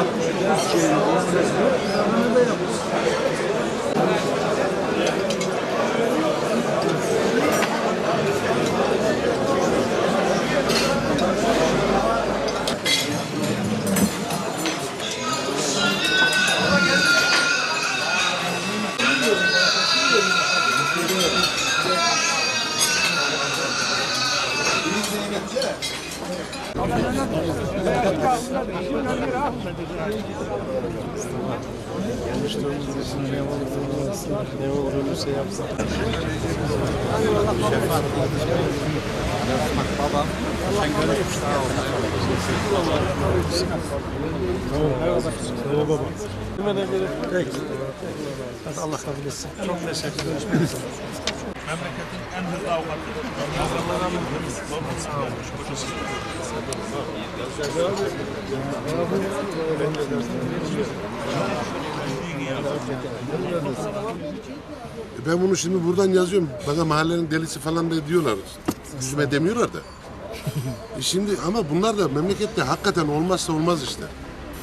69 C'nin Ne olur olursa yapsın. Merhaba baba. Hemen gerek yok. Peki. Hadi Allah kabul etsin. Çok teşekkür ederim. Memleketin en hızlı avukatı. E Ben bunu şimdi buradan yazıyorum. Bana mahallenin delisi falan da diyorlar. Yüzüme demiyorlar da. E şimdi ama bunlar da memlekette hakikaten olmazsa olmaz işte.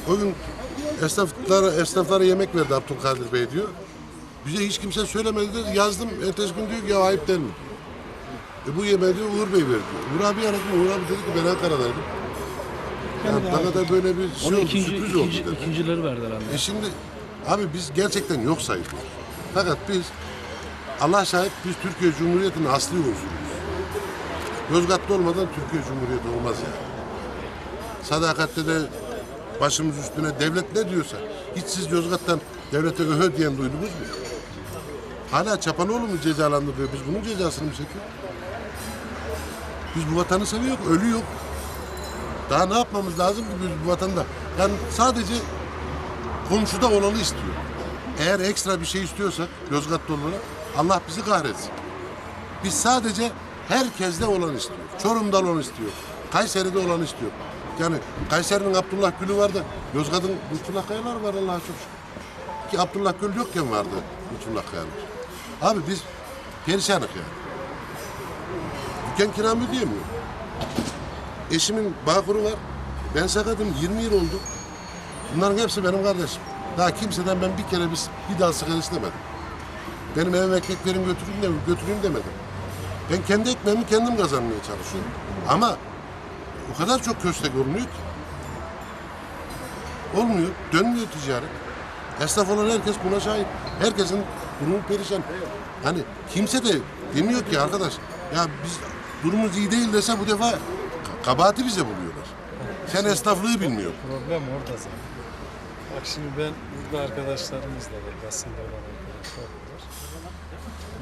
O gün esnaflara, esnaflara yemek verdi Abdülkadir Bey diyor. Bize hiç kimse söylemedi de yazdım. Ertesi gün diyor ki ya ayıp değil mi? E bu yemeği diyor Uğur Bey verdi. Uğur abi aradım. Uğur abi dedi ki ben Ankara'daydım. Ya bana da böyle bir şey Onu oldu, ikinci, sürpriz oldu ikinci, dedi. ikincileri verdi herhalde. E şimdi abi biz gerçekten yok sayılır. Fakat biz Allah şahit biz Türkiye Cumhuriyeti'nin asli unsuruyuz. Yozgatlı olmadan Türkiye Cumhuriyeti olmaz yani. Sadakatte de başımız üstüne devlet ne diyorsa. Hiç siz Yozgat'tan devlete öhö diyen duydunuz mu? Hala Çapanoğlu mu cezalandırıyor? Biz bunun cezasını mı çekiyoruz? Biz bu vatanı seviyoruz, ölüyor. Daha ne yapmamız lazım ki biz bu vatanda? Yani sadece komşuda olanı istiyor. Eğer ekstra bir şey istiyorsak Yozgatlı olarak Allah bizi kahretsin. Biz sadece herkeste olan istiyor. Çorum'da olan istiyor. Kayseri'de olan istiyor. Yani Kayseri'nin Abdullah Gül'ü var da Yozgat'ın Lütfullah Kayalar var Allah'a çok şükür. Ki Abdullah Gül yokken vardı Lütfullah Kayalar. Abi biz perişanık yani. Dükkan kiramı ödeyemiyor. Eşimin bağkuru var. Ben sakatım 20 yıl oldu. Bunların hepsi benim kardeşim. Daha kimseden ben bir kere bir, bir daha sigara istemedim. Benim evime ekmek verin götürün de, götüreyim demedim. Ben kendi ekmeğimi kendim kazanmaya çalışıyorum. Ama o kadar çok köstek olmuyor ki. Olmuyor. Dönmüyor ticaret. Esnaf olan herkes buna şahit. Herkesin durumu perişan. Hani kimse de demiyor ki arkadaş ya biz durumumuz iyi değil dese bu defa kabahati bize buluyorlar. Sen esnaflığı bilmiyor. Problem orada zaten. Bak şimdi ben burada arkadaşlarımızla da basında olan arkadaşlar var.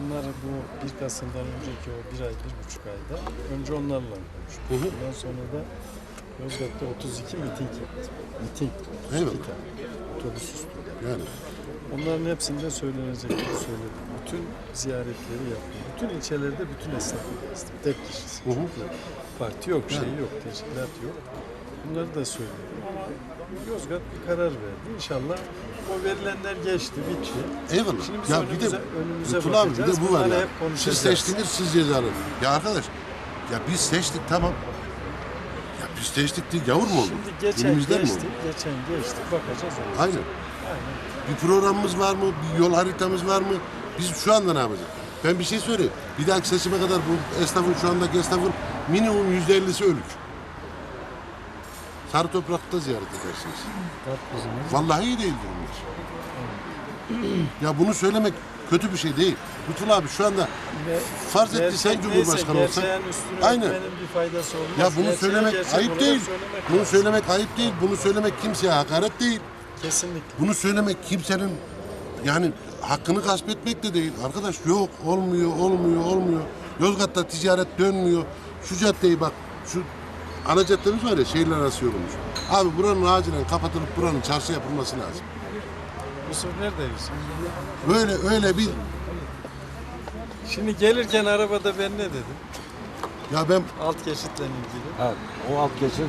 Bunlar bu bir Kasım'dan önceki o bir ay, bir buçuk ayda önce onlarla hı. Ondan sonra da Yozgat'ta 32 miting yaptım. Miting. Tane. Otobüs üstü. Yani Onların hepsinde söylenecekleri söyledim. Bütün ziyaretleri yaptım. Bütün ilçelerde bütün esnafı gezdim. Tek kişisi. Hı hı. Parti yok, şey yok, teşkilat yok. Bunları da söyledim. Yozgat bir karar verdi. İnşallah o verilenler geçti, bitti. eyvallah. Şimdi biz ya önümüze, bir de önümüze Lütful abi bir bakacağız. de bu var Bunları ya. hep Siz konuşacağız. seçtiniz siz cezalı. Ya arkadaş ya biz seçtik tamam. Ya biz seçtik değil gavur mu olduk? Şimdi geçen Elimizden mi geçti, oldu? geçen geçti. Bakacağız. Aynen. Bir programımız var mı? Bir yol haritamız var mı? Biz şu anda ne yapacağız? Ben bir şey söyleyeyim. Bir dahaki seçime kadar bu esnafın şu andaki esnafın minimum yüzde ellisi ölük. Sarı toprakta ziyaret edersiniz. Vallahi iyi değil durumlar. Ya bunu söylemek kötü bir şey değil. Lütful abi şu anda Ve farz et ki sen Cumhurbaşkanı olsan. Aynen. bir faydası olmaz. Ya bunu Gerçeği söylemek ayıp değil. söylemek Bunu lazım. söylemek ayıp değil. Bunu söylemek kimseye hakaret değil. Kesinlikle. Bunu söylemek kimsenin yani hakkını gasp etmek de değil. Arkadaş yok olmuyor olmuyor olmuyor. Yozgat'ta ticaret dönmüyor. Şu caddeyi bak şu ana caddemiz var ya şehirler arası yolumuz. Abi buranın acilen kapatılıp buranın çarşı yapılması lazım. Yusuf neredeyiz? Böyle öyle bir Şimdi gelirken arabada ben ne dedim? Ya ben Alt geçitle ilgili. Ha, o alt geçit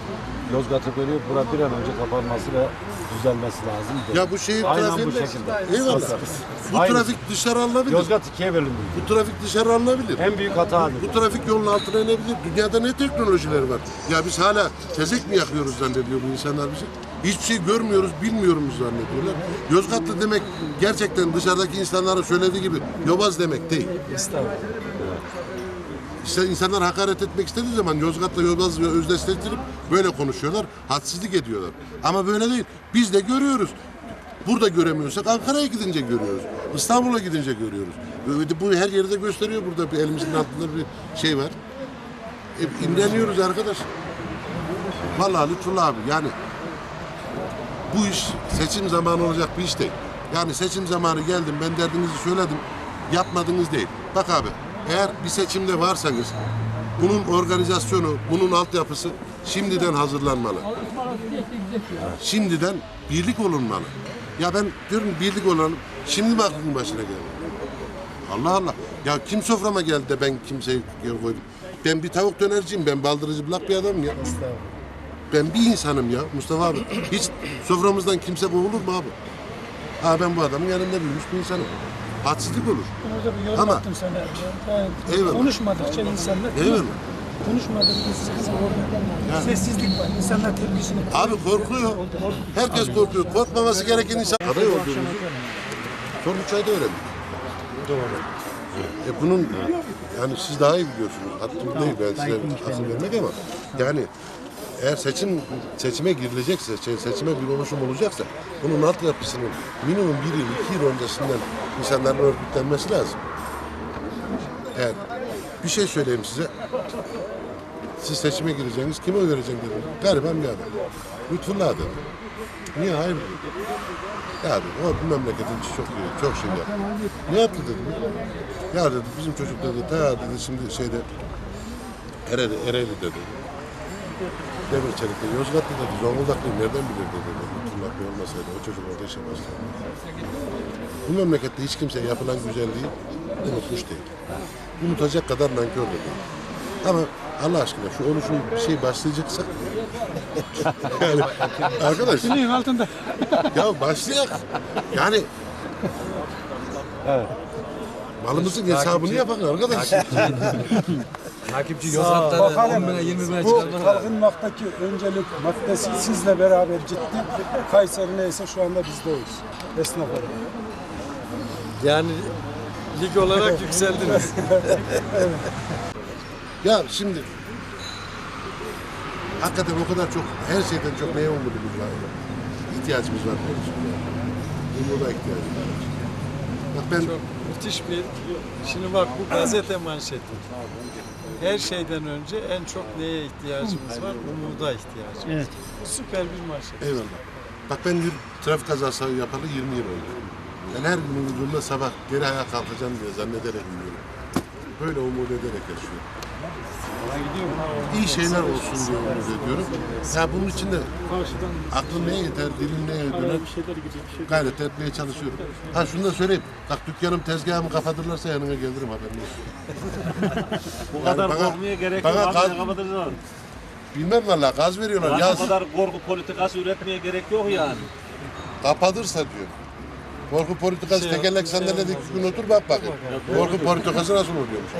Yozgat'ı bölüyor. Bura bir an önce kapanması ve düzelmesi lazım. ya bu şehir Aynen bu trafiği şekilde. Eyvallah. Bu Aynı. trafik dışarı alınabilir. Yozgat ikiye bölündü. Bu trafik dışarı alınabilir. En büyük hata abi. Bu trafik yolun altına inebilir. Dünyada ne teknolojileri var? Ya biz hala tezek mi yakıyoruz zannediyor bu insanlar bizi? Hiçbir şey görmüyoruz, bilmiyoruz zannediyorlar. Yozgatlı demek gerçekten dışarıdaki insanların söylediği gibi yobaz demek değil. Estağfurullah. İşte insanlar hakaret etmek istediği zaman Yozgat'la ve özdeşleştirip böyle konuşuyorlar. Hadsizlik ediyorlar. Ama böyle değil. Biz de görüyoruz. Burada göremiyorsak Ankara'ya gidince görüyoruz. İstanbul'a gidince görüyoruz. Bu her yerde gösteriyor burada bir elimizin altında bir şey var. E, imreniyoruz arkadaş. Vallahi lütfullah abi yani bu iş seçim zamanı olacak bir iş değil. Yani seçim zamanı geldim ben derdinizi söyledim. Yapmadınız değil. Bak abi eğer bir seçimde varsanız bunun organizasyonu, bunun altyapısı şimdiden hazırlanmalı. Şimdiden birlik olunmalı. Ya ben diyorum birlik olalım. Şimdi mi başına geldi? Allah Allah. Ya kim soframa geldi de ben kimseyi geri koydum. Ben bir tavuk dönerciyim. Ben baldırıcı bulak bir adamım ya. Ben bir insanım ya Mustafa abi. Hiç soframızdan kimse kovulur mu abi? Ha ben bu adamın yanında büyümüş bir insanım. Hadsizlik olur. Bir yorum Ama- yaptım sana. Yani Eyvallah. konuşmadıkça insanlar Eyvallah. konuşmadıkça orada sessizlik var. İnsanlar tepkisini Abi korkuyor. Herkes korkuyor. Korkmaması gereken insan. Aday olduğumuzu son üç ayda öğrendik. Doğru. E bunun yani siz daha iyi biliyorsunuz. Hattım değil ben size akıl vermek ama yani eğer seçim seçime girilecekse, şey, seçime bir oluşum olacaksa bunun altyapısının minimum bir yıl, iki yıl öncesinden insanların örgütlenmesi lazım. Eğer bir şey söyleyeyim size. Siz seçime gireceğiniz kime oy vereceğim dedim. Gariban bir adam. Lütfullah dedim. Niye hayır? Ya dedi, o bu memleketin işi çok iyi, çok şey yaptı. Ne yaptı dedim. Ya dedi bizim çocuk dedi, ta dedi şimdi şeyde Ereğli, Ereğli dedi. Demir Çelik'te, Yozgat'ta dedi, Zonguldak'ta nereden bilir dedi. Bir olmasaydı o çocuk orada yaşamazdı. Bu memlekette hiç kimse yapılan güzelliği unutmuş değil. Unutacak kadar nankör de değil. Ama Allah aşkına şu oluşum bir şey başlayacaksa yani arkadaş Suyun altında. ya başlayak. Yani malımızın hesabını yapın arkadaş. Takipçi Yozgat'ta Bakalım 10 bine 20 bine bu çıkardılar. kalkınmaktaki öncelik maddesi sizle beraber ciddi. Kayseri neyse şu anda bizde oyuz. Esnaf olarak. Yani lig olarak yükseldiniz. ya şimdi hakikaten o kadar çok her şeyden çok neye umudumuz var. İhtiyacımız var. Umuda ihtiyacımız var. Bak ben Çok müthiş bir... Şimdi bak bu gazete manşeti. Her şeyden önce en çok neye ihtiyacımız var? Umuda ihtiyacımız. Evet. Süper bir manşet. Eyvallah. Bak ben bir trafik kazası yapalı 20 yıl oldu. Ben her gün uyuduğumda sabah geri ayağa kalkacağım diye zannederek uyuyorum. Böyle umut ederek yaşıyorum. İyi şeyler olsun diye umut ediyorum. Ya bunun için de aklım neye yeter, dilim neye döner gayret etmeye çalışıyorum. Ha şunu da söyleyeyim. Bak dükkanım tezgahımı kapatırlarsa yanına gelirim haberin olsun. Bu kadar bana- korkmaya gerek bana yok. Abi kapatırlar. Bilmem valla gaz veriyorlar. Yaz Bu kadar korku politikası üretmeye gerek yok yani. kapatırsa diyor. Korku politikası Şey- tekerlek şey sandalyede iki gün otur bak bakayım. Korku politikası nasıl oluyormuş?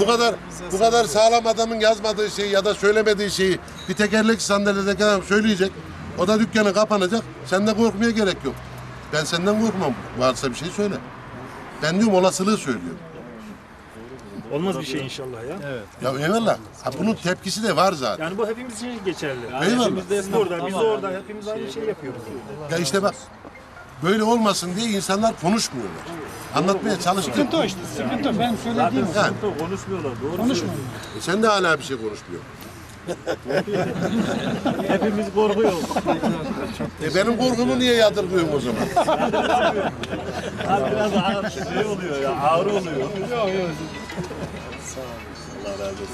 Bu kadar bu kadar sağlam adamın yazmadığı şeyi ya da söylemediği şeyi bir tekerlek sandalyedeki adam söyleyecek. O da dükkanı kapanacak. Senden korkmaya gerek yok. Ben senden korkmam. Varsa bir şey söyle. Ben diyorum olasılığı söylüyorum. Olmaz bir şey inşallah ya. Ya eyvallah. Ha, bunun tepkisi de var zaten. Yani bu hepimiz için geçerli. Eyvallah. Biz burada, biz orada, hepimiz aynı şeyi yapıyoruz. Ya işte bak böyle olmasın diye insanlar konuşmuyorlar. Anlatmaya çalıştım. Sıkıntı o işte. Sıkıntı o. Benim söylediğim o. Yani Konuşmuyorlar. Doğru. Konuşmuyorum. e sen de hala bir şey konuşmuyorsun. Hepimiz korkuyoruz. E benim korkumu niye yadırgıyorsun o zaman? Abi biraz ağır şey oluyor ya. Ağır oluyor. Yok yok. Allah razı olsun.